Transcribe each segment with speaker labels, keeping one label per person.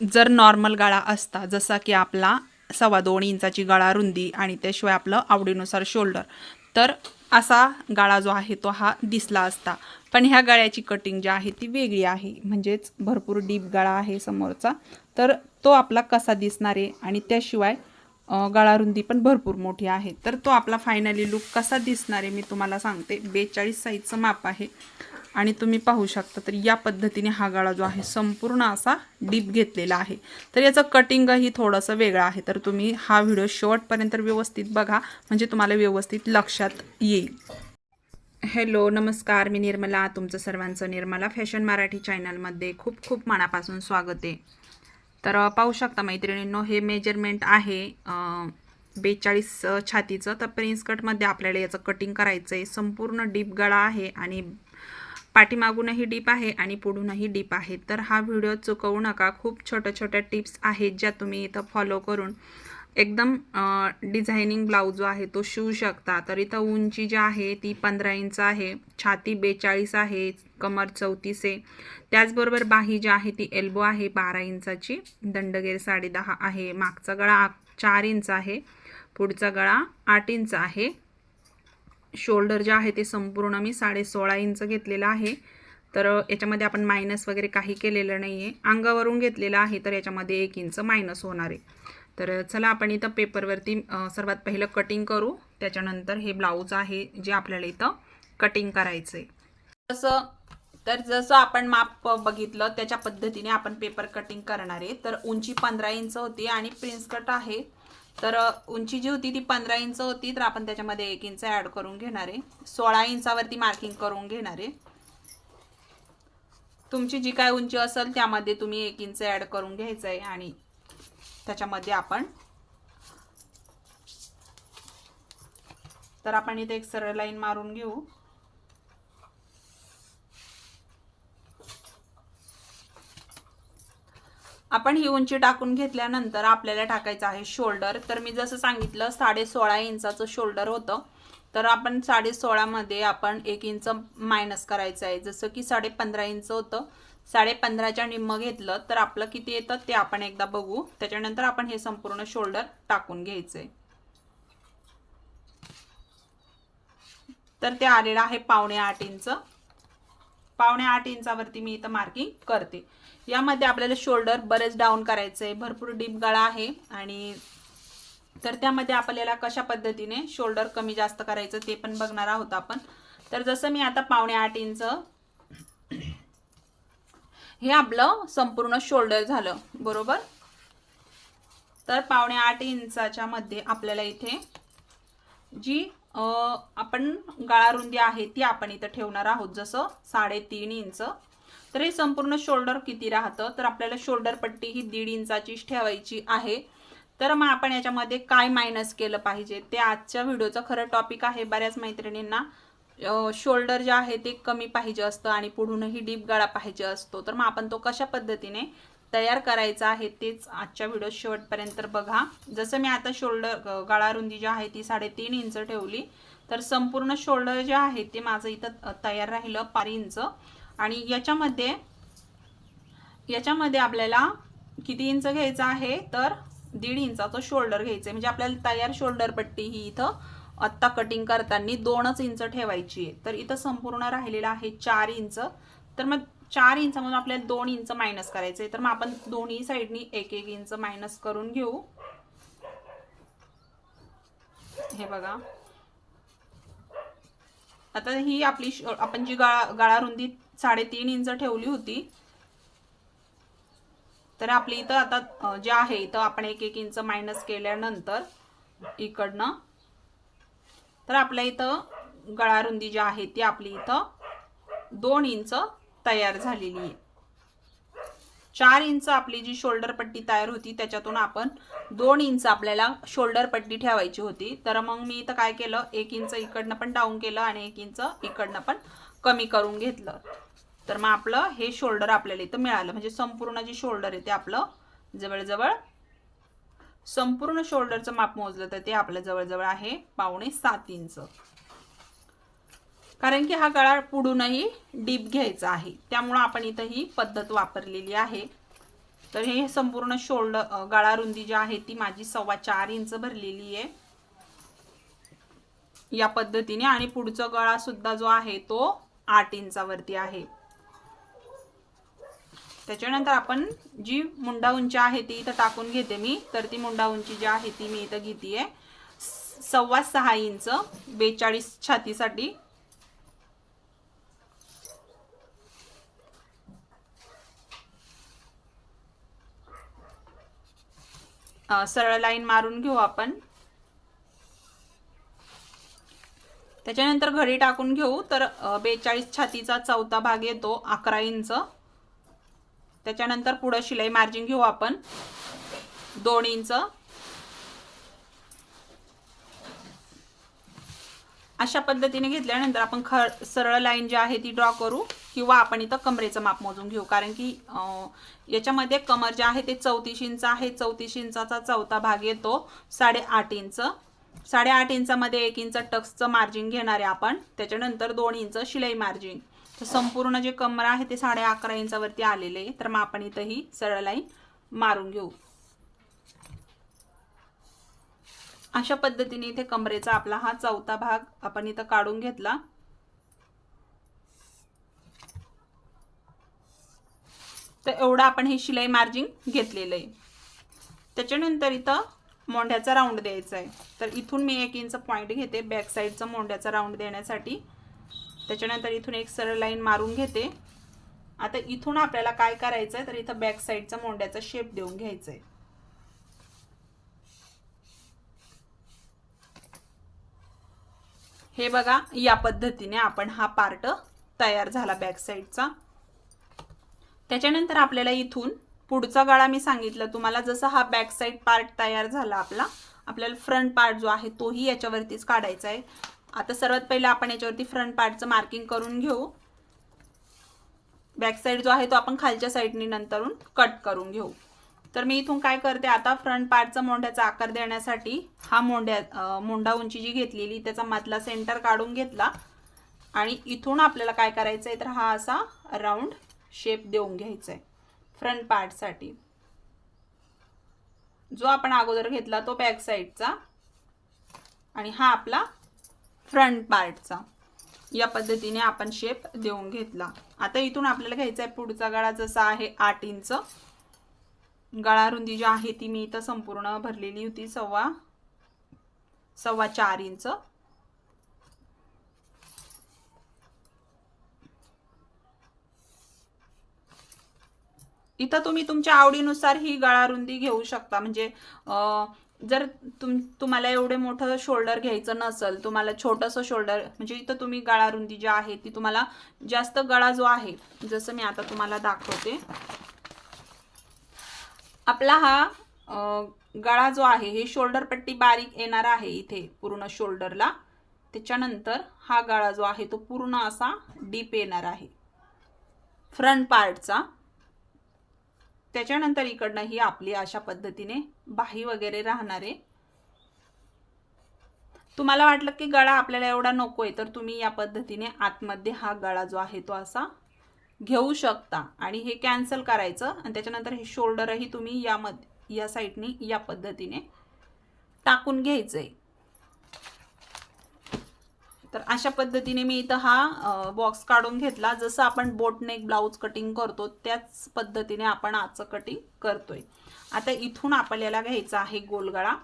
Speaker 1: जर नॉर्मल गळा असता जसा की आपला सव्वा दोन इंचाची गळा रुंदी आणि त्याशिवाय आपलं आवडीनुसार शोल्डर तर असा गळा जो आहे तो हा दिसला असता. पण ह्या गळ्याची कटिंग जी आहे ती वेगळी आहे. म्हणजेच भरपूर डीप गळा आहे समोरचा तर तो आपला कसा दिसणार आहे आणि त्याशिवाय गळारुंदी गळा रुंदी पण भरपूर मोठी आहे. तर तो आपला फायनली लुक कसा दिसणार आहे मी तुम्हाला सांगते. बेचाळीस साईजचं माप आहे. आणि तुम्ही पाहू शकता तर या पद्धतीने हा गळा जो आहे संपूर्ण असा डीप घेतलेला आहे. तर याचं कटिंगही थोडंसं वेगळं आहे. तर तुम्ही हा व्हिडिओ शेवटपर्यंत व्यवस्थित बघा म्हणजे तुम्हाला व्यवस्थित लक्षात येईल. हॅलो नमस्कार मी निर्मला तुमचं सर्वांचं निर्मला फॅशन मराठी चॅनलमध्ये खूप खूप मनापासून स्वागत आहे. तर पाहू शकता मैत्रिणींनो हे मेजरमेंट आहे बेचाळीस छातीचं तर प्रिन्स कटमध्ये आपल्याला याचं कटिंग करायचं आहे संपूर्ण डीप गळा आहे आणि पाठीमागूनही डीप आहे आणि पुढूनही डीप आहे. तर हा व्हिडिओ चुकवू नका. खूप छोट्या छोट्या टिप्स आहेत ज्या तुम्ही इथं फॉलो करून एकदम डिझायनिंग ब्लाऊज जो आहे तो शिवू शकता. तर इथं उंची जी आहे ती पंधरा इंच आहे छाती बेचाळीस आहे कमर चौतीस आहे. त्याचबरोबर बाही जी आहे ती एल्बो आहे बारा इंचाची. दंडगेर साडे दहा आहे. मागचा गळा आ- चार इंच आहे. पुढचा गळा आठ इंच आहे. शोल्डर जे आहे ते संपूर्ण मी साडे सोळा इंच घेतलेलं आहे. तर याच्यामध्ये आपण मायनस वगैरे काही केलेलं नाही आहे अंगावरून घेतलेलं आहे तर याच्यामध्ये एक इंच मायनस होणार आहे. तर चला आपण इथं पेपरवरती सर्वात पहिलं कटिंग करू. त्याच्यानंतर हे ब्लाऊज आहे जे आपल्याला इथं कटिंग करायचं आहे तसं तर जसं आपण माप बघितलं त्याच्या पद्धतीने आपण पेपर कटिंग करणार आहे. तर उंची पंधरा इंच होती आणि प्रिन्स कट आहे. तर उंची जी होती ती पंधरा इंच होती तर आपण त्याच्यामध्ये एक इंच ॲड करून घेणार आहे. सोळा इंचावरती मार्किंग करून घेणार आहे. तुमची जी काय उंची असेल त्यामध्ये तुम्ही एक इंच ॲड करून घ्यायचं आहे आणि त्याच्यामध्ये आपण तर आपण इथे एक सरळ लाईन मारून घेऊ. आपण ही उंची टाकून घेतल्यानंतर आपल्याला टाकायचं आहे शोल्डर तर मी जसं सांगितलं साडे सोळा इंचाचं शोल्डर होतं. तर आपण साडे सोळामध्ये आपण एक इंच मायनस करायचं आहे. जसं की साडे पंधरा इंच होतं. साडे पंधराच्या निम्म घेतलं तर आपलं किती येतं ते आपण एकदा बघू. त्याच्यानंतर आपण हे संपूर्ण शोल्डर टाकून घ्यायचंय. तर ते आलेलं आहे पावणे आठ इंच. पावणे आठ इंचावरती मी इथं मार्किंग करते. यामध्ये आपल्याला शोल्डर बरेच डाऊन करायचं आहे भरपूर डीप गळा आहे आणि तर त्यामध्ये आपल्याला कशा पद्धतीने शोल्डर कमी जास्त करायचं ते पण बघणार आहोत आपण. तर जसं मी आता पावणे आठ इंच हे आपलं संपूर्ण शोल्डर झालं बरोबर? तर पावणे आठ इंचाच्या मध्ये आपल्याला इथे जी आपण गळा रुंदी आहे ती आपण इथं ठेवणार आहोत जसं साडेतीन इंच. तर हे संपूर्ण शोल्डर किती राहतं? तर आपल्याला शोल्डर पट्टी ही दीड इंचाचीच ठेवायची आहे. तर मग आपण याच्यामध्ये काय मायनस केलं पाहिजे? ते आजच्या व्हिडिओचं खरं टॉपिक आहे बऱ्याच मैत्रिणींना. शोल्डर जे आहे ते कमी पाहिजे असतं आणि पुढूनही डीप गळा पाहिजे असतो. तर मग आपण तो कशा पद्धतीने तयार करायचा आहे तेच आजच्या व्हिडिओ शेवटपर्यंत बघा. जसं मी आता शोल्डर गळा रुंदी जी आहे ती साडेतीन इंच ठेवली. तर संपूर्ण शोल्डर जे आहे ते माझं इथं तयार राहिलं पाच इंच. आणि याच्यामध्ये याच्यामध्ये आपल्याला किती इंच घ्यायचं आहे? तर दीड इंचाचं शोल्डर घ्यायचं आहे म्हणजे आपल्याला तयार शोल्डर पट्टी ही इथं आत्ता कटिंग करताना दोनच इंच ठेवायची आहे. तर इथं संपूर्ण राहिलेलं आहे चार इंच. तर मग चार इंचामधून आपल्याला दोन इंच मायनस करायचं आहे तर मग आपण दोन्ही साईडनी एक एक इंच मायनस करून घेऊ. हे बघा. आता ही आपली आपण जी गळा गळा रुंदी साडेतीन इंच ठेवली होती. तर आपली इथं आता जे आहे इथं आपण एक एक इंच मायनस केल्यानंतर इकडनं तर आपल्या इथं गळा रुंदी जी आहे ती आपली इथं दोन इंच तयार झालेली आहे. चार इंच आपली जी शोल्डर पट्टी तयार होती त्याच्यातून आपण दोन इंच आपल्याला शोल्डर पट्टी ठेवायची होती. तर मग मी इथं काय केलं एक इंच इकडनं पण डाऊन केलं आणि एक इंच इकडनं पण कमी करून घेतलं. तर मग आपलं हे शोल्डर आपल्याला इथं मिळालं. म्हणजे संपूर्ण जे शोल्डर आहे ते आपलं जवळजवळ संपूर्ण शोल्डरचं माप मोजलं तर ते आपलं जवळजवळ आहे पावणे सात इंच. कारण की हा गळा पुढूनही डीप घ्यायचा आहे. त्यामुळं आपण इथं ही पद्धत वापरलेली आहे. तर हे संपूर्ण शोल्डर गळा रुंदी जी आहे ती माझी सव्वा चार इंच भरलेली आहे. या पद्धतीने आणि पुढचा गळा सुद्धा जो आहे तो आठ इंचावरती आहे. त्याच्यानंतर आपण जी मुंडा उंची आहे ती इथं टाकून घेते मी. तर ती मुंडा उंची जी आहे ती मी इथं घेते सव्वा सहा इंच बेचाळीस छातीसाठी. सरळ लाईन मारून घेऊ आपण. त्याच्यानंतर घडी टाकून घेऊ. तर बेचाळीस छातीचा चौथा भाग येतो अकरा इंच. त्याच्यानंतर पुढं शिलाई मार्जिन घेऊ आपण. दोन इंच. अशा पद्धतीने घेतल्यानंतर आपण ख सरळ लाईन जी आहे ती ड्रॉ करू किंवा आपण इथं कमरेचं माप मोजून घेऊ. कारण की याच्यामध्ये कमर जे आहे ते चौतीस इंच आहे. चौतीस इंचाचा चौथा भाग येतो साडेआठ इंच. साडेआठ इंचामध्ये एक इंच टक्सचं मार्जिन घेणार आहे आपण. त्याच्यानंतर दोन इंच शिलाई मार्जिन. तर संपूर्ण जे कमर आहे ते साडे अकरा इंचावरती आलेले आहे. तर मग आपण इथं ही सरळ लाईन मारून घेऊ. अशा पद्धतीने इथे कमरेचा आपला हा चौथा भाग आपण इथं काढून घेतला. तर एवढं आपण हे शिलाई मार्जिन घेतलेलं आहे. त्याच्यानंतर इथं मोंढ्याचा राऊंड द्यायचा आहे. तर इथून मी एक इंच पॉईंट घेते बॅक साईडचा मोंढ्याचा राऊंड देण्यासाठी. त्याच्यानंतर इथून एक सरळ लाईन मारून घेते. आता इथून आपल्याला काय करायचं आहे तर इथं बॅक साईडचा मोंड्याचा शेप देऊन घ्यायचा आहे हे बघा या पद्धतीने आपण हा पार्ट तयार झाला बॅक साईडचा त्याच्यानंतर आपल्याला इथून पुढचा गळा मी सांगितलं तुम्हाला जसा हा बॅक साईड पार्ट तयार झाला आपला आपल्याला फ्रंट पार्ट जो आहे तोही याच्यावरतीच काढायचा आहे. आता सर्वात पहिलं आपण याच्यावरती फ्रंट पार्टचं मार्किंग करून घेऊ. बॅक साईड जो आहे तो आपण खालच्या साईडनी नंतरून कट करून घेऊ. तर मी इथून काय करते आता फ्रंट पार्टचा मोंढ्याचा आकार देण्यासाठी हा मोंढ्या मोंढा उंची जी घेतलेली त्याचा मधला सेंटर काढून घेतला. आणि इथून आपल्याला काय करायचं आहे तर हा असा राऊंड शेप देऊन घ्यायचा आहे फ्रंट पार्टसाठी जो आपण अगोदर घेतला तो बॅक साईडचा आणि हा आपला फ्रंट पार्टचा या पद्धतीने आपण शेप देऊन घेतला. आता इथून आपल्याला घ्यायचा आहे पुढचा गळा जसा आहे आठ इंच. गळा रुंदी जी आहे ती मी इथं संपूर्ण भरलेली होती सव्वा सव्वा चार इंच. इथं तुम्ही तुमच्या आवडीनुसार ही गळा रुंदी घेऊ शकता. म्हणजे जर तुम तुम्हाला एवढे मोठं शोल्डर घ्यायचं नसेल तुम्हाला छोटंसं शोल्डर म्हणजे इथं तुम्ही गळा रुंदी जी आहे ती तुम्हाला जास्त गळा जो आहे जसं मी आता तुम्हाला दाखवते. आपला हा गळा जो आहे हे शोल्डर पट्टी बारीक येणार आहे इथे पूर्ण शोल्डरला त्याच्यानंतर हा गळा जो आहे तो पूर्ण असा डीप येणार आहे. फ्रंट पार्टचा त्याच्यानंतर इकडनं ही आपली अशा पद्धतीने बाही वगैरे राहणार. आहे तुम्हाला वाटलं की गळा आपल्याला एवढा नको आहे तर तुम्ही या पद्धतीने आतमध्ये हा गळा जो आहे तो असा घेऊ शकता. आणि हे कॅन्सल करायचं आणि त्याच्यानंतर हे शोल्डरही तुम्ही यामध्ये या साईडनी या पद्धतीने टाकून घ्यायचंय. तर अशा पद्धतीने मी इथं हा बॉक्स काढून घेतला. जसं आपण बोटनेक ब्लाऊज कटिंग करतो त्याच पद्धतीने आपण आजचं कटिंग करतोय. आता इथून आपल्याला घ्यायचा आहे गोलगळा.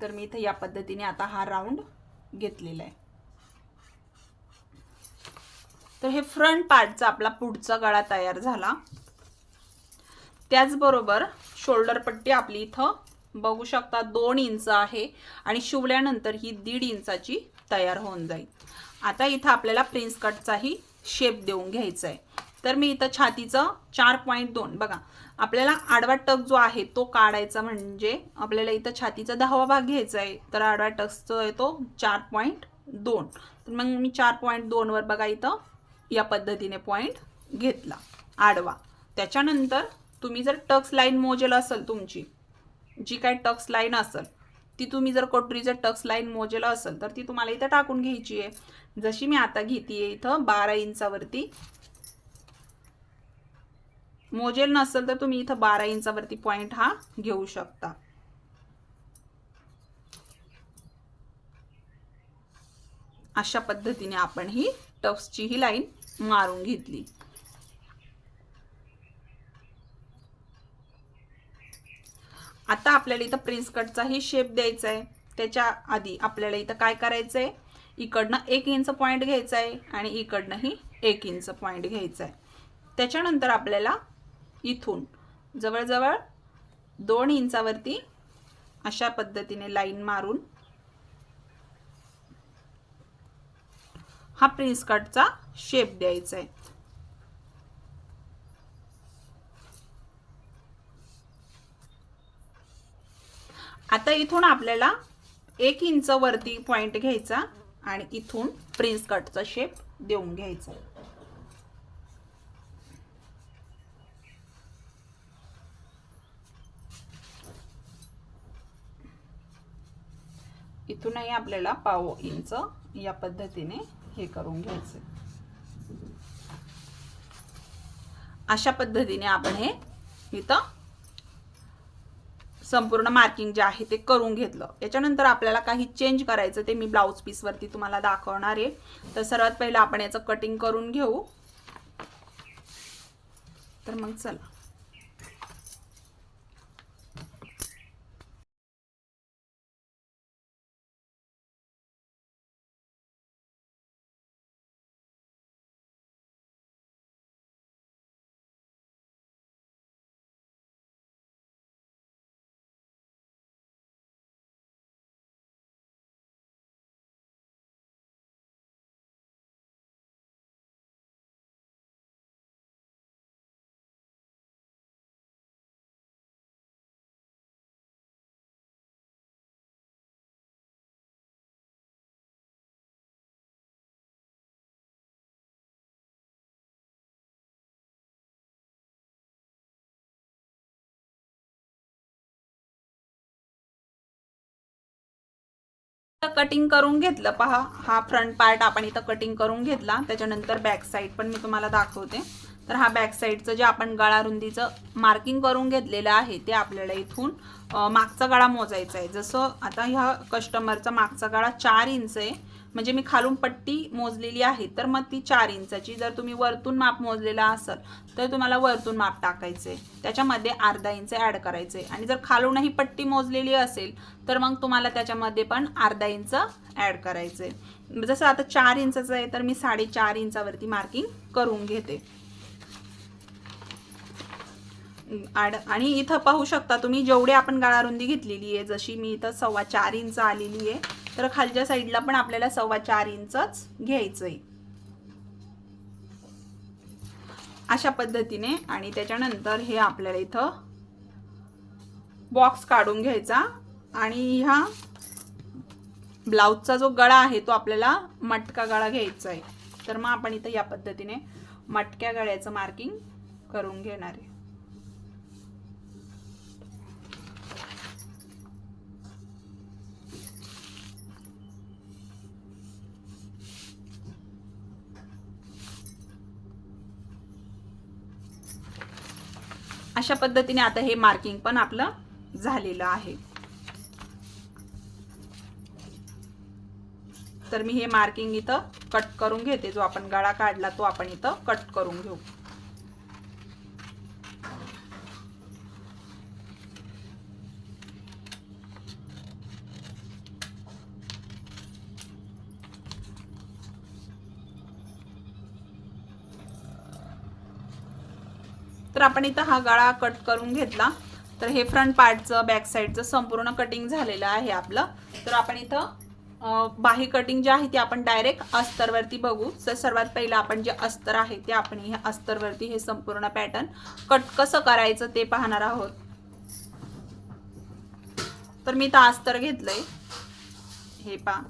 Speaker 1: तर मी इथं या पद्धतीने आता हा राऊंड घेतलेला आहे. तर हे फ्रंट पार्टचा आपला पुढचा गळा तयार झाला. त्याचबरोबर शोल्डर पट्टी आपली इथं बघू शकता दोन इंच आहे आणि शिवल्यानंतर ही दीड इंचाची तयार होऊन जाईल. आता इथं आपल्याला प्रिन्स कटचाही शेप देऊन घ्यायचा आहे तर मी इथं छातीचं चार पॉईंट दोन बघा आपल्याला आडवा टक जो आहे तो काढायचा म्हणजे आपल्याला इथं छातीचा दहावा भाग घ्यायचा आहे तर आडवा टक्सचा आहे तो चार पॉईंट दोन. तर मग मी चार पॉईंट दोनवर बघा इथं या पद्धतीने पॉईंट घेतला आडवा. त्याच्यानंतर तुम्ही जर टक्स लाईन मोजेल असेल तुमची जी काय टक्स लाईन असेल ती तुम्ही जर कोटरीचं टक्स लाईन मोजेल असेल तर ती तुम्हाला इथं टाकून घ्यायची आहे. जशी मी आता घेते इथं बारा इंचावरती. मोजेल नसेल तर तुम्ही इथं बारा इंचावरती पॉइंट हा घेऊ शकता. अशा पद्धतीने आपण ही टक्सची ही लाईन मारून घेतली. आता आपल्याला इथं प्रिन्स कटचाही शेप द्यायचा आहे त्याच्या आधी आपल्याला इथं काय करायचं आहे इकडनं एक इंच पॉईंट घ्यायचा आहे आणि इकडनंही एक इंच पॉईंट घ्यायचा आहे त्याच्यानंतर आपल्याला इथून जवळजवळ दोन इंचावरती अशा पद्धतीने लाईन मारून हा प्रिन्स कटचा शेप द्यायचा आहे आता इथून आपल्याला एक इंच वरती पॉइंट घ्यायचा आणि इथून प्रिन्स कटचा शेप देऊन घ्यायचा. इथूनही आपल्याला पाव इंच या पद्धतीने हे करून घ्यायचं. अशा पद्धतीने आपण हे इथं संपूर्ण मार्किंग जे आहे ते करून घेतलं. याच्यानंतर आपल्याला काही चेंज करायचं ते मी ब्लाऊज पीसवरती तुम्हाला दाखवणार आहे. तर सर्वात पहिलं आपण याचं कटिंग करून घेऊ. तर मग चला. कटिंग करून घेतलं. पहा हा फ्रंट पार्ट आपण इथं कटिंग करून घेतला. त्याच्यानंतर बॅक साईड पण मी तुम्हाला दाखवते. तर हा बॅक साईडचं जे आपण गळा रुंदीचं मार्किंग करून घेतलेलं आहे ते आपल्याला इथून मागचा गळा मोजायचा आहे. जसं आता ह्या कस्टमरचा मागचा गळा चार इंच आहे. म्हणजे मी खालून पट्टी मोजलेली आहे तर मग ती चार इंचाची. जर तुम्ही वरतून माप मोजलेला असाल तर तुम्हाला वरतून माप टाकायचे. त्याच्यामध्ये अर्धा इंच ॲड करायचे. आणि जर खालूनही पट्टी मोजलेली असेल तर मग तुम्हाला त्याच्यामध्ये पण अर्धा इंच ॲड करायचे. जसं आता चार इंचाचं आहे तर मी साडेचार इंचावरती मार्किंग करून घेते. आणि इथं पाहू शकता तुम्ही जेवढी आपण गाळारुंदी घेतलेली आहे जशी मी इथं सव्वा चार इंच आलेली आहे तर खालच्या साईडला पण आपल्याला सव्वा चार इंचच घ्यायचं आहे अशा पद्धतीने आणि त्याच्यानंतर हे आपल्याला इथं बॉक्स काढून घ्यायचा आणि ह्या ब्लाऊजचा जो गळा आहे तो आपल्याला मटका गळा घ्यायचा आहे तर मग आपण इथं या पद्धतीने मटक्या गळ्याचं मार्किंग करून घेणार आहे. अशा पद्धतीने आता हे मार्किंग पण आपलं झालेलं आहे. तर मी हे मार्किंग इथं कट करून घेते. जो आपण गळा काढला तो आपण इथं कट करून घेऊ. तर आपण इथं हा गळा कट करून घेतला. तर हे फ्रंट पार्टचं बॅक साईडचं संपूर्ण कटिंग झालेलं आहे आपलं. तर आपण इथं बाही कटिंग जे आहे ते आपण डायरेक्ट अस्तरवरती बघू. तर सर्वात पहिलं आपण जे अस्तर आहे ते आपण ह्या अस्तरवरती हे संपूर्ण पॅटर्न कट कसं करायचं ते पाहणार आहोत. तर मी इथं अस्तर घेतलंय. हे पा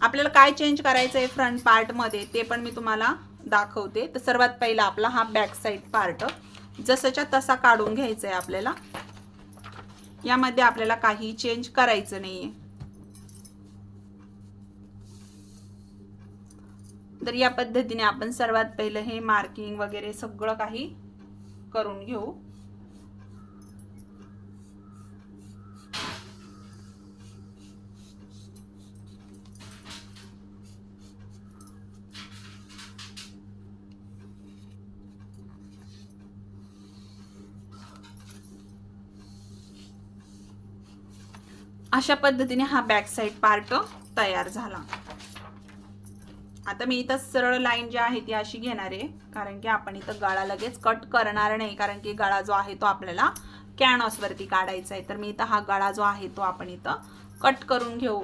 Speaker 1: आपल्याला काय चेंज करायचं आहे फ्रंट पार्टमध्ये ते पण मी तुम्हाला दाखवते. तर सर्वात पहिला आपला हा बॅक साईड पार्ट जसंच्या तसा काढून घ्यायचा आहे आपल्याला. यामध्ये आपल्याला काही चेंज करायचं नाहीये. तर या पद्धतीने आपण सर्वात पहिलं हे मार्किंग वगैरे सगळं काही करून घेऊ. अशा पद्धतीने हा बॅक साईड पार्ट तयार झाला. आता मी इथं सरळ लाईन जी आहे ती अशी घेणार आहे. कारण की आपण इथं गळा लगेच कट करणार नाही. कारण की गळा जो आहे तो आपल्याला कॅनॉसवरती काढायचा आहे. तर मी इथं हा गळा जो आहे तो आपण इथं कट करून घेऊ.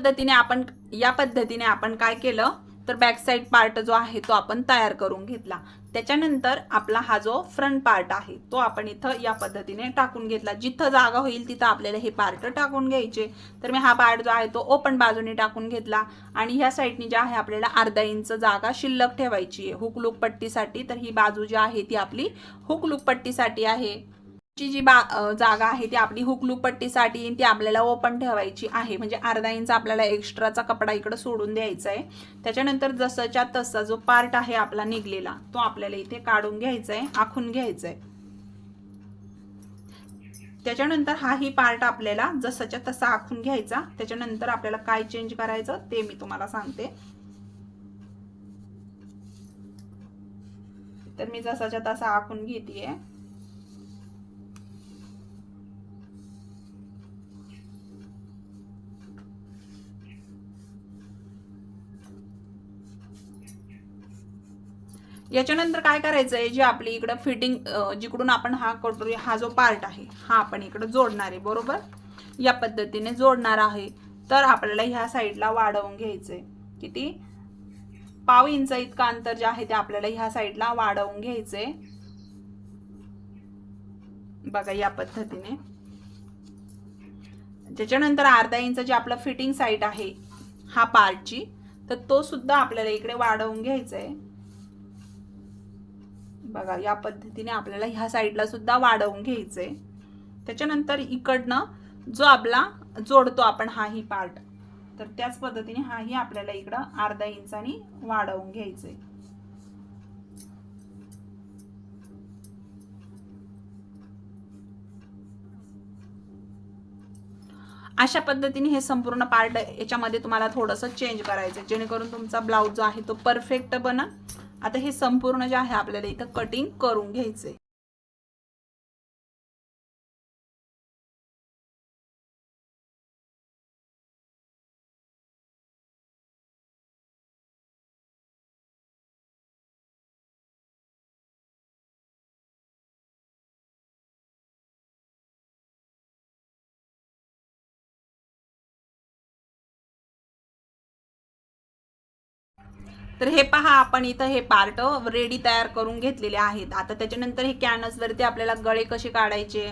Speaker 1: पद्धतीने आपण या पद्धतीने आपण काय केलं तर बॅक साईड पार्ट जो आहे तो आपण तयार करून घेतला. त्याच्यानंतर आपला हा जो फ्रंट पार्ट आहे तो आपण इथं या पद्धतीने टाकून घेतला. जिथं जागा होईल तिथं आपल्याला हे पार्ट टाकून घ्यायचे. तर मी हा पार्ट जो आहे तो ओपन बाजूने टाकून घेतला आणि ह्या साईडनी जे आहे आपल्याला अर्धा इंच जागा शिल्लक ठेवायची आहे. हुकलूक पट्टीसाठी तर ही बाजू जी आहे ती आपली हुकलूक पट्टीसाठी आहे. ची जी बा जागा आहे ती आपली हुकलूक पट्टीसाठी ती आपल्याला ओपन ठेवायची आहे. म्हणजे अर्धा इंच आपल्याला एक्स्ट्राचा कपडा इकडे सोडून द्यायचा आहे त्याच्यानंतर जसंच्या तसा जो पार्ट आहे आपला निघलेला तो आपल्याला इथे काढून घ्यायचा आहे आखून घ्यायचा आहे त्याच्यानंतर हाही पार्ट आपल्याला जसंच्या तसा आखून घ्यायचा त्याच्यानंतर आपल्याला काय चेंज करायचं ते मी तुम्हाला सांगते. तर मी जसाच्या तसा आखून घेतेय. याच्यानंतर काय करायचं आहे जी आपली इकडं फिटिंग जिकडून आपण हा कटोरी हा जो पार्ट आहे हा आपण इकडं जोडणार आहे बरोबर? या पद्धतीने जोडणार आहे. तर आपल्याला ह्या साईडला वाढवून घ्यायचंय. किती? पाव इंच इतकं अंतर जे आहे ते आपल्याला ह्या साईडला वाढवून घ्यायचंय. बघा या पद्धतीने. त्याच्यानंतर अर्धा इंच जे आपलं फिटिंग साईट आहे हा पार्टची तर तो सुद्धा आपल्याला इकडे वाढवून घ्यायचा आहे बघा या पद्धतीने आपल्याला ह्या साईडला सुद्धा वाढवून घ्यायचंय. त्याच्यानंतर इकडनं जो आपला जोडतो आपण हाही पार्ट तर त्याच पद्धतीने हाही आपल्याला इकडं अर्धा इंचानी वाढवून घ्यायचंय. अशा पद्धतीने हे संपूर्ण पार्ट याच्यामध्ये तुम्हाला थोडंसं चेंज करायचं जेणेकरून तुमचा ब्लाऊज जो आहे तो परफेक्ट बना आता हे संपूर्ण जे आहे आपल्याला इथं कटिंग करून घ्यायचे तर हे पहा आपण इथं हे पार्ट रेडी तयार करून घेतलेले आहेत. आता त्याच्यानंतर हे कॅनसवरती आपल्याला गळे कसे काढायचे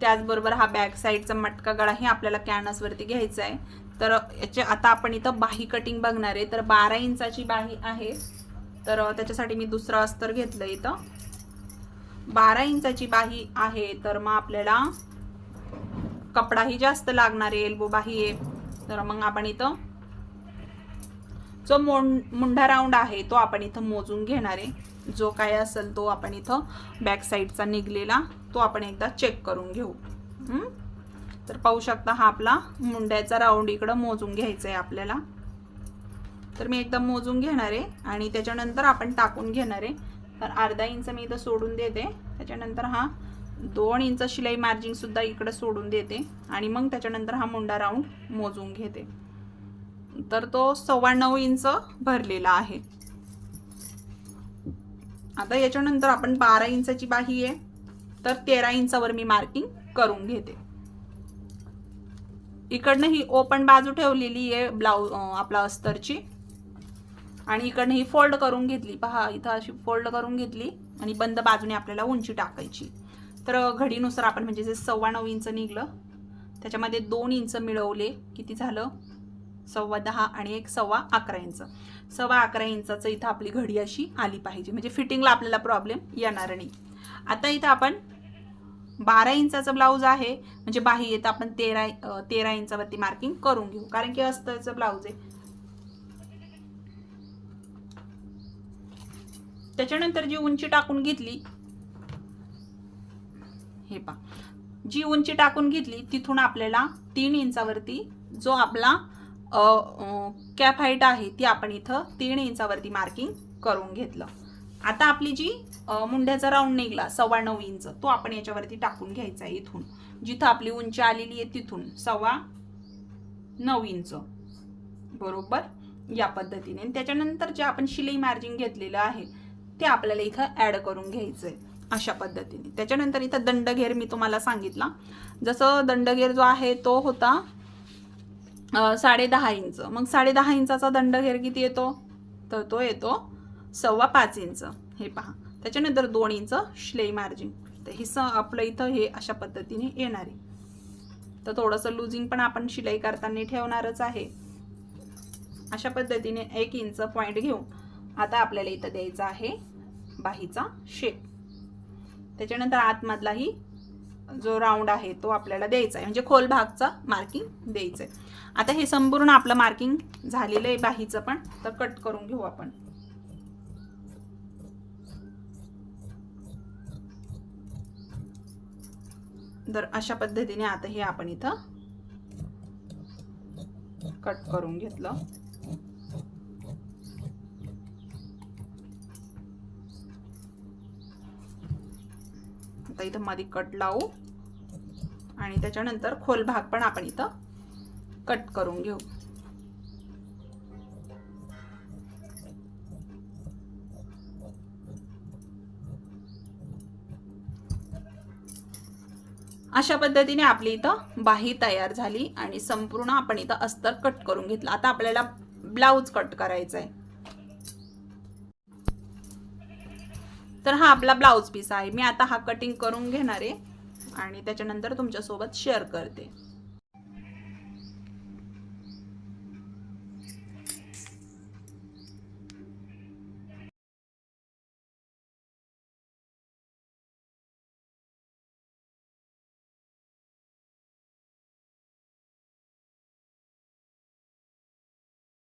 Speaker 1: त्याचबरोबर हा बॅक साईडचा मटका गळाही आपल्याला कॅनसवरती घ्यायचा आहे. तर याचे आता आपण इथं बाही कटिंग बघणार आहे. तर बारा इंचाची बाही आहे. तर त्याच्यासाठी मी दुसरं अस्तर घेतलं इथं. बारा इंचाची बाही आहे तर मग आपल्याला कपडाही जास्त लागणार आहे एल्बो बाही आहे. तर मग आपण इथं जो मों मुंढा राऊंड आहे तो आपण इथं मोजून घेणार आहे. जो काय असेल तो आपण इथं बॅक साईडचा निघलेला तो आपण एकदा चेक करून घेऊ. तर पाहू शकता हा आपला मुंड्याचा राऊंड इकडं मोजून घ्यायचा आहे आपल्याला. तर मी एकदा मोजून घेणार आहे आणि त्याच्यानंतर आपण टाकून घेणार आहे. तर अर्धा इंच मी इथं सोडून देते. त्याच्यानंतर हा दोन इंच शिलाई मार्जिनसुद्धा इकडं सोडून देते. आणि मग त्याच्यानंतर हा मुंडा राऊंड मोजून घेते. तर तो सव्वा नऊ इंच भरलेला आहे. आता याच्यानंतर आपण बारा इंचाची बाही आहे. तर तेरा इंचावर मी मार्किंग करून घेते. इकडनं ही ओपन बाजू ठेवलेली आहे ब्लाऊज आपला अस्तरची. आणि इकडनं ही फोल्ड करून घेतली. पहा इथं अशी फोल्ड करून घेतली आणि बंद बाजूने आपल्याला उंची टाकायची. तर घडीनुसार आपण म्हणजे जे सव्वा नऊ इंच निघलं त्याच्यामध्ये दोन इंच मिळवले. किती झालं? सव्वा दहा आणि एक सव्वा अकरा इंच. सव्वा अकरा इंचाचं इथं आपली घडी अशी आली पाहिजे. म्हणजे फिटिंगला आपल्याला प्रॉब्लेम येणार नाही. आता इथं आपण बारा इंचाचं ब्लाऊज आहे. म्हणजे बाही येतं आपण तेरा तेरा इंचावरती मार्किंग करून घेऊ. कारण की अस्तरचं ब्लाऊज आहे. त्याच्यानंतर जी उंची टाकून घेतली हे पा जी उंची टाकून घेतली तिथून आपल्याला तीन इंचावरती जो आपला कॅप हाईट आहे ती आपण इथं तीन इंचावरती मार्किंग करून घेतलं. आता आपली जी मुंड्याचा राऊंड निघला सव्वा नऊ इंच तो आपण याच्यावरती टाकून घ्यायचा आहे इथून. जिथं आपली उंची आलेली आहे तिथून सव्वा नऊ इंच. बरोबर? या पद्धतीने. आणि त्याच्यानंतर जे आपण शिलाई मार्जिन घेतलेलं आहे ते आपल्याला इथं ॲड करून घ्यायचं आहे अशा पद्धतीने. त्याच्यानंतर इथं दंडघेर मी तुम्हाला सांगितला. जसं दंडघेर जो आहे तो होता साडेदहा साडे दहा इंच. मग साडे दहा इंचाचा दंडघेर किती येतो? तर तो येतो सव्वा पाच इंच. हे पहा. त्याच्यानंतर दोन इंच श्लेई मार्जिन तर हे स आपलं इथं हे अशा पद्धतीने येणार आहे. तर थोडंसं लुझिंग पण आपण शिलाई करताना ठेवणारच आहे. अशा पद्धतीने एक इंच पॉईंट घेऊन आता आपल्याला इथं द्यायचा आहे बाहीचा शेप त्याच्यानंतर आतमधलाही जो राऊंड आहे तो आपल्याला द्यायचा आहे. म्हणजे खोल भागचा मार्किंग द्यायचं आहे. आता हे संपूर्ण आपलं मार्किंग झालेलं आहे बाहीचं पण. तर कट करून घेऊ आपण. तर अशा पद्धतीने आता हे आपण इथं कट करून घेतलं. आता इथं मध्ये कट लावू. आणि त्याच्यानंतर खोल भाग पण आपण इथं कट करून घेऊ. अशा पद्धतीने आपली इथं बाही तयार झाली आणि संपूर्ण आपण इथं अस्तर कट करून घेतलं. आता आपल्याला ब्लाऊज कट करायचा आहे तर हा आपला ब्लाऊज पीस आहे. मी आता हा कटिंग करून घेणार आहे आणि त्याच्यानंतर तुमच्यासोबत शेअर करते.